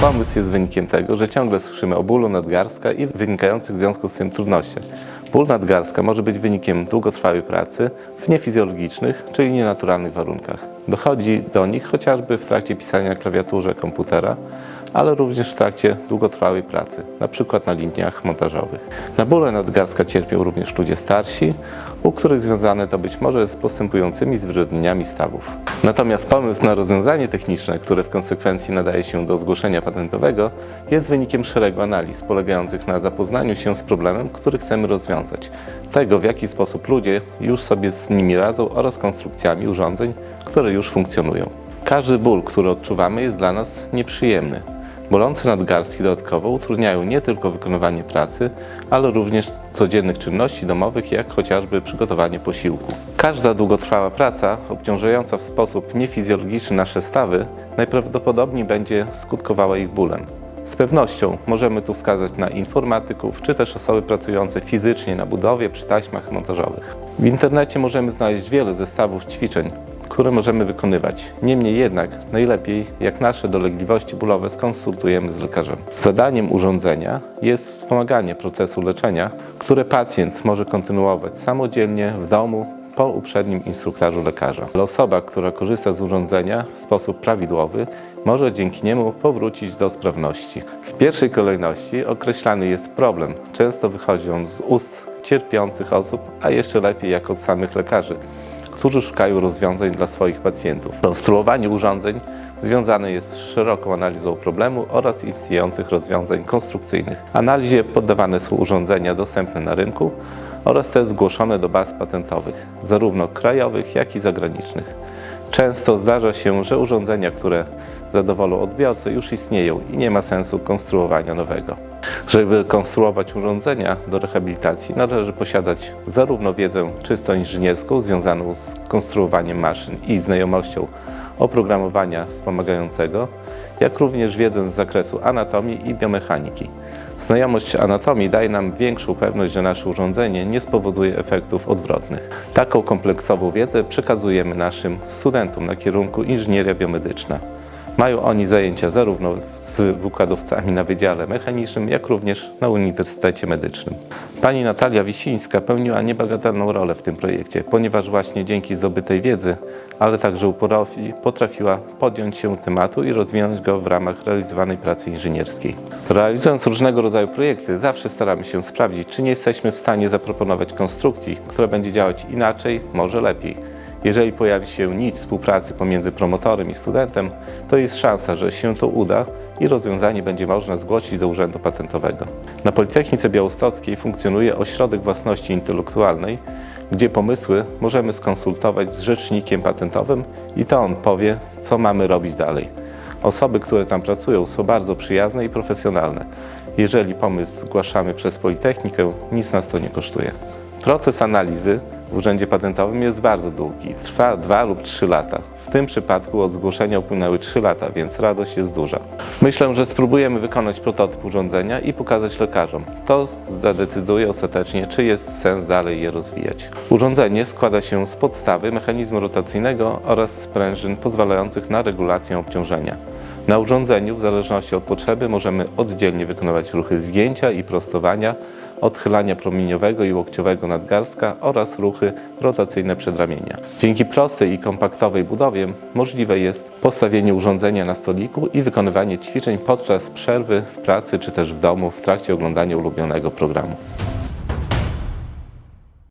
Pomysł jest wynikiem tego, że ciągle słyszymy o bólu nadgarstka i wynikających w związku z tym trudnościach. Ból nadgarstka może być wynikiem długotrwałej pracy w niefizjologicznych, czyli nienaturalnych warunkach. Dochodzi do nich chociażby w trakcie pisania klawiaturze komputera, ale również w trakcie długotrwałej pracy, np. na liniach montażowych. Na bóle nadgarstka cierpią również ludzie starsi, u których związane to być może z postępującymi zwyrodnieniami stawów. Natomiast pomysł na rozwiązanie techniczne, które w konsekwencji nadaje się do zgłoszenia patentowego, jest wynikiem szeregu analiz polegających na zapoznaniu się z problemem, który chcemy rozwiązać, tego w jaki sposób ludzie już sobie z nimi radzą oraz konstrukcjami urządzeń, które już funkcjonują. Każdy ból, który odczuwamy, jest dla nas nieprzyjemny. Bolące nadgarstki dodatkowo utrudniają nie tylko wykonywanie pracy, ale również codziennych czynności domowych, jak chociażby przygotowanie posiłku. Każda długotrwała praca, obciążająca w sposób niefizjologiczny nasze stawy, najprawdopodobniej będzie skutkowała ich bólem. Z pewnością możemy tu wskazać na informatyków, czy też osoby pracujące fizycznie na budowie przy taśmach montażowych. W internecie możemy znaleźć wiele zestawów ćwiczeń, które możemy wykonywać. Niemniej jednak najlepiej, jak nasze dolegliwości bólowe skonsultujemy z lekarzem. Zadaniem urządzenia jest wspomaganie procesu leczenia, które pacjent może kontynuować samodzielnie w domu po uprzednim instruktażu lekarza. Ale Osoba, która korzysta z urządzenia w sposób prawidłowy, może dzięki niemu powrócić do sprawności. W pierwszej kolejności określany jest problem. Często wychodzi on z ust cierpiących osób, a jeszcze lepiej jak od samych lekarzy którzy szukają rozwiązań dla swoich pacjentów. Konstruowanie urządzeń związane jest z szeroką analizą problemu oraz istniejących rozwiązań konstrukcyjnych. Analizie poddawane są urządzenia dostępne na rynku oraz te zgłoszone do baz patentowych, zarówno krajowych, jak i zagranicznych. Często zdarza się, że urządzenia, które zadowolą odbiorcę, już istnieją i nie ma sensu konstruowania nowego. Żeby konstruować urządzenia do rehabilitacji, należy posiadać zarówno wiedzę czysto inżynierską związaną z konstruowaniem maszyn i znajomością oprogramowania wspomagającego, jak również wiedzę z zakresu anatomii i biomechaniki. Znajomość anatomii daje nam większą pewność, że nasze urządzenie nie spowoduje efektów odwrotnych. Taką kompleksową wiedzę przekazujemy naszym studentom na kierunku inżynieria biomedyczna. Mają oni zajęcia zarówno z wykładowcami na Wydziale Mechanicznym, jak również na Uniwersytecie Medycznym. Pani Natalia Wisińska pełniła niebagatelną rolę w tym projekcie, ponieważ właśnie dzięki zdobytej wiedzy, ale także uporowi potrafiła podjąć się tematu i rozwinąć go w ramach realizowanej pracy inżynierskiej. Realizując różnego rodzaju projekty, zawsze staramy się sprawdzić, czy nie jesteśmy w stanie zaproponować konstrukcji, która będzie działać inaczej, może lepiej. Jeżeli pojawi się nić współpracy pomiędzy promotorem i studentem, to jest szansa, że się to uda i rozwiązanie będzie można zgłosić do Urzędu Patentowego. Na Politechnice Białostockiej funkcjonuje Ośrodek Własności Intelektualnej, gdzie pomysły możemy skonsultować z rzecznikiem patentowym i to on powie, co mamy robić dalej. Osoby, które tam pracują, są bardzo przyjazne i profesjonalne. Jeżeli pomysł zgłaszamy przez Politechnikę, nic nas to nie kosztuje. Proces analizy w Urzędzie Patentowym jest bardzo długi. Trwa 2 lub 3 lata. W tym przypadku od zgłoszenia upłynęły 3 lata, więc radość jest duża. Myślę, że spróbujemy wykonać prototyp urządzenia i pokazać lekarzom. To zadecyduje ostatecznie, czy jest sens dalej je rozwijać. Urządzenie składa się z podstawy mechanizmu rotacyjnego oraz sprężyn pozwalających na regulację obciążenia. Na urządzeniu, w zależności od potrzeby, możemy oddzielnie wykonywać ruchy zgięcia i prostowania, odchylania promieniowego i łokciowego nadgarstka oraz ruchy rotacyjne przedramienia. Dzięki prostej i kompaktowej budowie możliwe jest postawienie urządzenia na stoliku i wykonywanie ćwiczeń podczas przerwy w pracy czy też w domu w trakcie oglądania ulubionego programu.